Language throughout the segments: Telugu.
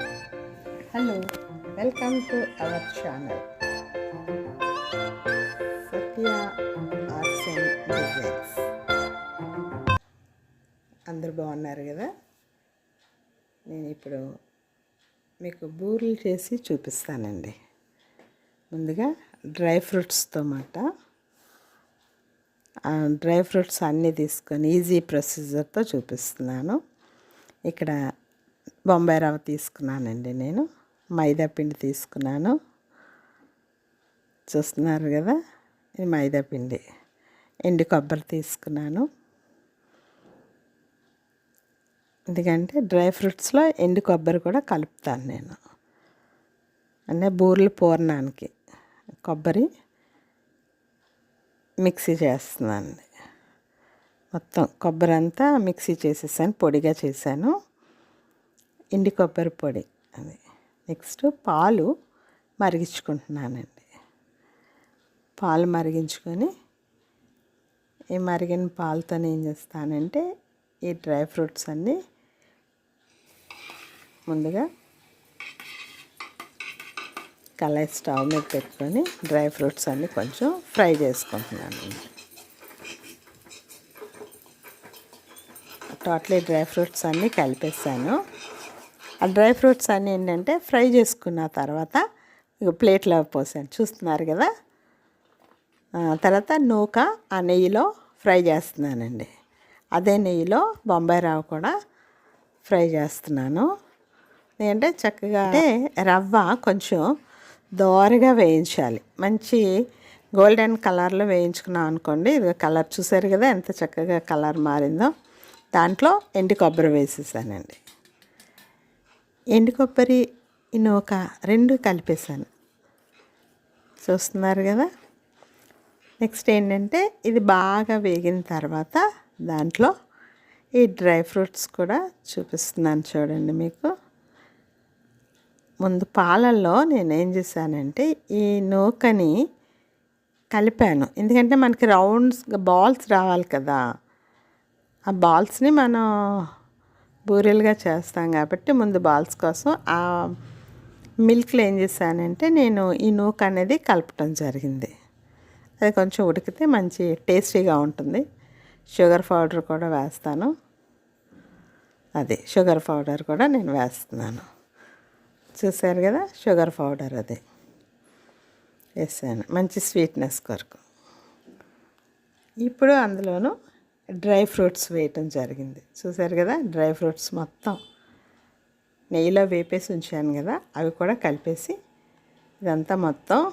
Hello welcome to our channel Satya arts and designs అందరు బాగున్నారు కదా? నేను ఇప్పుడు మీకు బూరెలు చేసి చూపిస్తానండి. ముందుగా డ్రై ఫ్రూట్స్తో మాట. డ్రై ఫ్రూట్స్ అన్నీ తీసుకొని ఈజీ ప్రొసీజర్తో చూపిస్తున్నాను. ఇక్కడ బొంబాయి రవ్వ తీసుకున్నానండి నేను. మైదా పిండి తీసుకున్నాను. చూస్తున్నారు కదా ఇది మైదా పిండి. ఎండు కొబ్బరి తీసుకున్నాను. ఎందుకంటే డ్రై ఫ్రూట్స్లో ఎండు కొబ్బరి కూడా కలుపుతాను నేను. అంటే బూరెలు పూర్ణానికి కొబ్బరి మిక్సీ చేస్తున్నాను మొత్తం కొబ్బరి అంతా మిక్సీ చేసేసాను పొడిగా చేశాను. ఎండి కొబ్బరి పొడి అది. నెక్స్ట్ పాలు మరిగించుకుంటున్నానండి. పాలు మరిగించుకొని ఈ మరిగిన పాలతో ఏం చేస్తానంటే ఈ డ్రై ఫ్రూట్స్ అన్నీ ముందుగా కళాయి స్టవ్ మీద పెట్టుకొని డ్రై ఫ్రూట్స్ అన్నీ కొంచెం ఫ్రై చేసుకుంటున్నాను టోటలీ డ్రై ఫ్రూట్స్ అన్నీ కలిపేసాను ఆ డ్రై ఫ్రూట్స్ అన్నీ ఏంటంటే ఫ్రై చేసుకున్న తర్వాత ఇక ప్లేట్లో పోసాను. చూస్తున్నారు కదా? తర్వాత నూక ఆ నెయ్యిలో ఫ్రై చేస్తున్నానండి. అదే నెయ్యిలో బొంబాయి రవ్వ కూడా ఫ్రై చేస్తున్నాను. ఏంటంటే చక్కగా అంటే రవ్వ కొంచెం దోరగా వేయించాలి. మంచి గోల్డెన్ కలర్లో వేయించుకున్నాం అనుకోండి. ఇది కలర్ చూసారు కదా ఎంత చక్కగా కలర్ మారిందో? దాంట్లో ఎండి కొబ్బరి వేసేసానండి. ఎండు కొబ్బరి ఈ నూక రెండు కలిపేసాను చూస్తున్నారు కదా? నెక్స్ట్ ఏంటంటే ఇది బాగా వేగిన తర్వాత దాంట్లో ఈ డ్రై ఫ్రూట్స్ కూడా చూపిస్తున్నాను చూడండి మీకు. ముందు పాలల్లో నేను ఏం చేశానంటే ఈ నూకని కలిపాను. ఎందుకంటే మనకి రౌండ్స్ బాల్స్ రావాలి కదా. ఆ బాల్స్ని మనం బూరెలుగా చేస్తాం కాబట్టి ముందు బాల్స్ కోసం ఆ మిల్క్లో ఏం చేశానంటే నేను ఈ నూక అనేది కలపటం జరిగింది. అది కొంచెం ఉడికితే మంచి టేస్టీగా ఉంటుంది. షుగర్ పౌడర్ కూడా వేస్తాను. అది షుగర్ పౌడర్ కూడా నేను వేస్తున్నాను. చూసారు కదా? షుగర్ పౌడర్ అది. వేసాను. మంచి స్వీట్నెస్ కొరకు. ఇప్పుడు అందులోనూ డ్రై ఫ్రూట్స్ వేయటం జరిగింది. చూసారు కదా? డ్రై ఫ్రూట్స్ మొత్తం నెయ్యిలో వేపేసి ఉంచాను కదా? అవి కూడా కలిపేసి ఇదంతా మొత్తం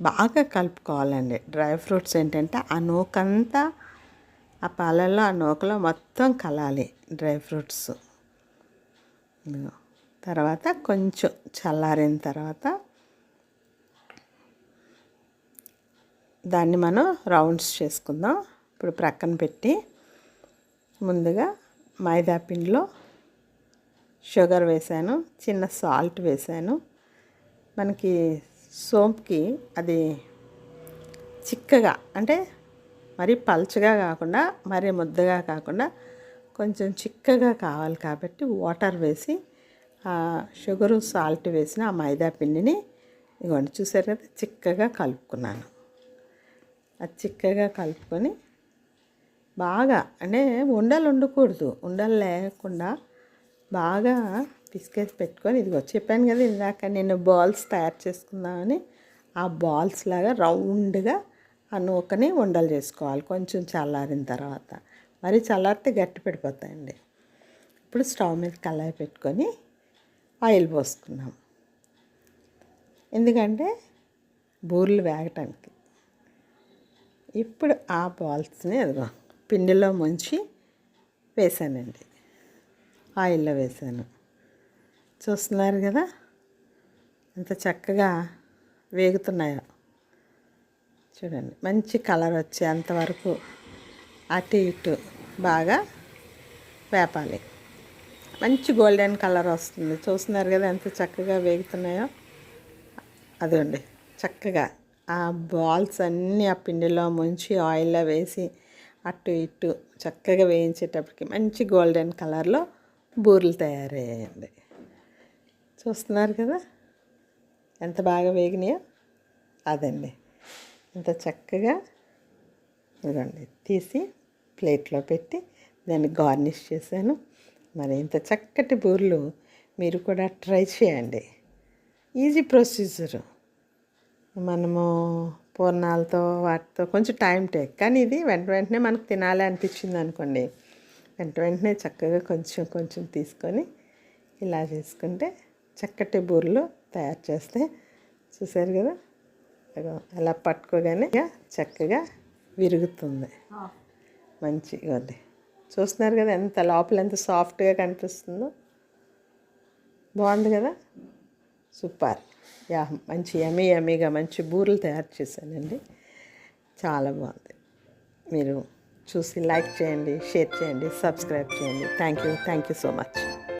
బాగా కలుపుకోవాలండి. డ్రై ఫ్రూట్స్ ఏంటంటే ఆ నూకంతా ఆ పాలల్లో ఆ నూకలో మొత్తం కలాలి డ్రై ఫ్రూట్స్. తర్వాత కొంచెం చల్లారిన తర్వాత దాన్ని మనం రౌండ్స్ చేసుకుందాం. ఇప్పుడు ప్రక్కన పెట్టి ముందుగా మైదా పిండిలో షుగర్ వేసాను చిన్న సాల్ట్ వేసాను. మనకి సోంపుకి అది చిక్కగా అంటే మరీ పల్చగా కాకుండా మరీ ముద్దగా కాకుండా కొంచెం చిక్కగా కావాలి కాబట్టి వాటర్ వేసి ఆ షుగరు సాల్ట్ వేసిన ఆ మైదా పిండిని ఇవ్వండి చూసారు కదా చిక్కగా కలుపుకున్నాను. అది చిక్కగా కలుపుకొని బాగా అంటే ఉండలు ఉండకూడదు ఉండలు లేకుండా బాగా పిసికేసి పెట్టుకొని ఇదిగో చెప్పాను కదా ఇందాక నేను బాల్స్ తయారు చేసుకుందామని ఆ బాల్స్ లాగా రౌండ్గా ఆ నూకని ఉండలు చేసుకోవాలి కొంచెం చల్లారిన తర్వాత. మరి చల్లారితే గట్టి పడిపోతాయండి. ఇప్పుడు స్టవ్ మీద కళాయి పెట్టుకొని ఆయిల్ పోసుకున్నాం ఎందుకంటే బూరెలు వేగటానికి. ఇప్పుడు ఆ బాల్స్ని అదిగో పిండిలో ముంచి వేసానండి. ఆయిల్లో వేసాను. చూస్తున్నారు కదా? ఎంత చక్కగా వేగుతున్నాయో. చూడండి మంచి కలర్ వచ్చే అంతవరకు అటు ఇటు బాగా వేపాలి. మంచి గోల్డెన్ కలర్ వస్తుంది. చూస్తున్నారు కదా ఎంత చక్కగా వేగుతున్నాయో? అదండి చక్కగా ఆ బాల్స్ అన్నీ ఆ పిండిలో ముంచి ఆయిల్లో వేసి అటు ఇటు చక్కగా వేయించేటప్పటికి మంచి గోల్డెన్ కలర్లో బూరెలు తయారయ్యాయండి. చూస్తున్నారు కదా? ఎంత బాగా వేగినాయో అదండి. ఎంత చక్కగా ఇదిగోండి తీసి ప్లేట్లో పెట్టి దాన్ని గార్నిష్ చేశాను. మరి ఇంత చక్కటి బూరెలు మీరు కూడా ట్రై చేయండి. Easy procedure. మనము పూర్ణాలతో వాటితో కొంచెం టైం టేక్ కానీ ఇది వెంట వెంటనే మనకు తినాలి అనిపించింది అనుకోండి. వెంట వెంటనే చక్కగా కొంచెం కొంచెం తీసుకొని ఇలా చేసుకుంటే చక్కటి బూరెలు తయారు చేస్తే చూసారు కదా? అలా పట్టుకోగానే ఇక చక్కగా విరుగుతుంది. మంచిగా ఉంది. చూస్తున్నారు కదా ఎంత లోపల ఎంత సాఫ్ట్గా కనిపిస్తుందో? బాగుంది కదా? సూపర్. యా మంచి ఎమీ ఎమీగా మంచి బూరెలు తయారు చేశానండి. చాలా బాగుంది. మీరు చూసి లైక్ చేయండి షేర్ చేయండి సబ్స్క్రైబ్ చేయండి. Thank you thank you so much.